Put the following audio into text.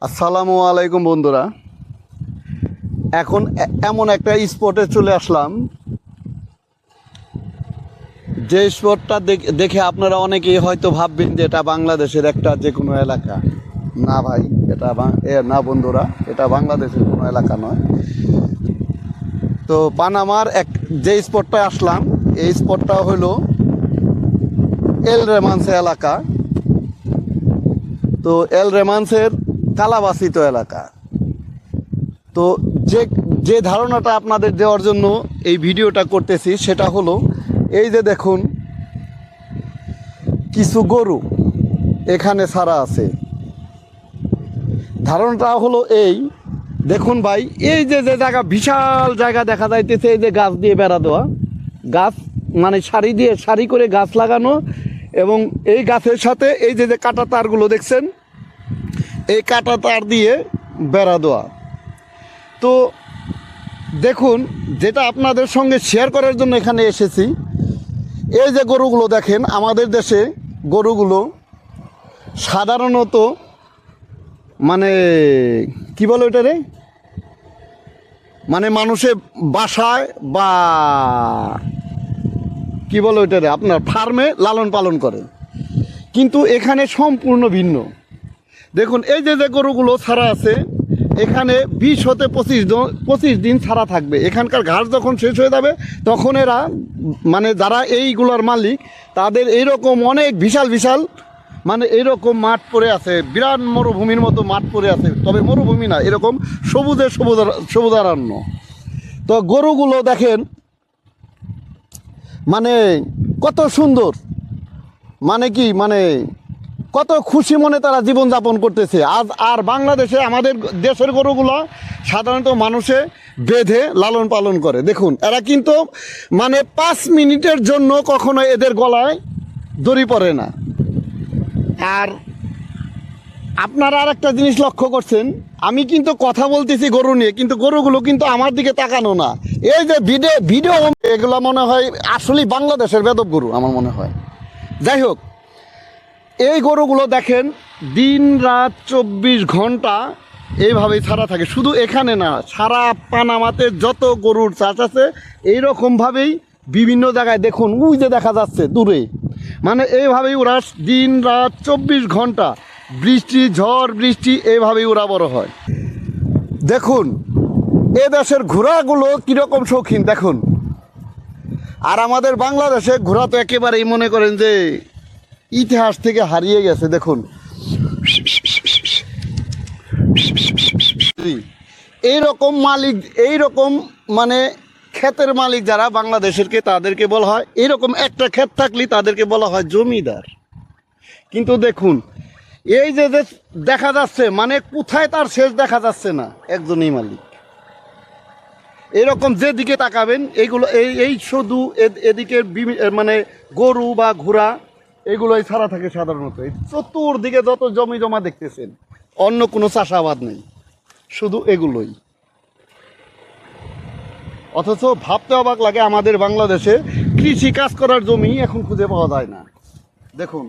আসসালামু আলাইকুম বন্ধুরা। এখন এমন একটা স্পটে চলে আসলাম। যে স্পটটা দেখ- আপনারা অনেকেই হয়তো ভাববেন যে এটা বাংলাদেশের একটা যে কোনো এলাকা। না ভাই, এটা না বন্ধুরা, এটা বাংলাদেশের কোনো এলাকা নয়। তো পানামার এক যে স্পটটায় আসলাম, এই স্পটটা হলো এল রেমান্সে এলাকা। তো এল রেমান্সের কালাবাসিত এলাকা। তো যে যে ধারণাটা আপনাদের দেওয়ার জন্য এই ভিডিওটা করতেছি সেটা হলো, এই যে দেখুন, কিছু গরু এখানে ছাড়া আছে। ধারণাটা হলো এই, দেখুন ভাই, এই যে যে জায়গা, বিশাল জায়গা দেখা যাইতেছে, এই যে গাছ দিয়ে বেড়া দেওয়া। গাছ মানে সারি দিয়ে, সারি করে গাছ লাগানো এবং এই গাছের সাথে এই যে যে কাটা তারগুলো দেখছেন এই কাটা তার দিয়ে বেড়া দেওয়া। তো দেখুন, যেটা আপনাদের সঙ্গে শেয়ার করার জন্য এখানে এসেছি, এই যে গরুগুলো দেখেন, আমাদের দেশে গরুগুলো সাধারণত মানে কি বলে ওটা রে? মানে মানুষে বাসায় বা কি বলে ওইটা রে? আপনার ফার্মে লালন পালন করে। কিন্তু এখানে সম্পূর্ণ ভিন্ন। দেখুন, এই যে যে গরুগুলো ছাড়া আছে, এখানে বিশ হতে পঁচিশ পঁচিশ দিন ছাড়া থাকবে। এখানকার ঘাস যখন শেষ হয়ে যাবে, তখন এরা মানে যারা এইগুলোর মালিক, তাদের এইরকম অনেক বিশাল বিশাল মানে এইরকম মাঠ পড়ে আছে। বিরাট মরুভূমির মতো মাঠ পড়ে আছে। তবে মরুভূমি না, এরকম সবুজে সবুজ, সবুজারণ্য। তো গরুগুলো দেখেন মানে কত সুন্দর। মানে কি মানে কত খুশি মনে তারা জীবনযাপন করতেছে। আজ আর বাংলাদেশে আমাদের দেশের গরুগুলো সাধারণত মানুষে বেঁধে লালন পালন করে। দেখুন, এরা কিন্তু মানে পাঁচ মিনিটের জন্য কখনো এদের গলায় দড়ি পড়ে না। আর আপনারা আর একটা জিনিস লক্ষ্য করছেন, আমি কিন্তু কথা বলতেছি গরু নিয়ে, কিন্তু গরুগুলো কিন্তু আমার দিকে তাকানো না। এই যে ভিডিও ভিডিও, এগুলো মনে হয় আসলেই বাংলাদেশের বেদব গরু, আমার মনে হয়। যাই হোক এই গরুগুলো দেখেন, দিন রাত চব্বিশ ঘণ্টা এইভাবেই ছাড়া থাকে। শুধু এখানে না, সারা পানামাতে যত গরুর চাষ আছে, এইরকমভাবেই বিভিন্ন জায়গায় দেখুন, উই যে দেখা যাচ্ছে দূরে। মানে এইভাবেই ওরা দিন রাত চব্বিশ ঘণ্টা বৃষ্টি, ঝড়, বৃষ্টি, এইভাবেই ওরা বড় হয়। দেখুন, এ দেশের ঘোড়াগুলো কীরকম শৌখিন, দেখুন। আর আমাদের বাংলাদেশে ঘোড়া তো একেবারেই মনে করেন যে ইতিহাস থেকে হারিয়ে গেছে, দেখুন। এই রকম মালিক এই রকম মানে ক্ষেতের মালিক যারা বাংলাদেশেরকে তাদেরকে বলা হয় এরকম একটা ক্ষেত থাকলে তাদেরকে বলা হয় জমিদার। কিন্তু দেখুন, এই যে যে দেখা যাচ্ছে মানে কোথায় তার শেষ দেখা যাচ্ছে না, একজনই মালিক। এরকম যেদিকে তাকাবেন, এইগুলো, এই এই শুধু এদিকে মানে গরু বা ঘোড়া এগুলোই ছাড়া থাকে সাধারণত। চতুর্দিকে যত জমি জমা দেখতেছেন, অন্য কোনো চাষাবাদ নেই। শুধু এগুলোই। অথচ ভাবতে অবাক লাগে আমাদের বাংলাদেশে কৃষি কাজ করার জমি এখন খুঁজে পাওয়া যায় না। দেখুন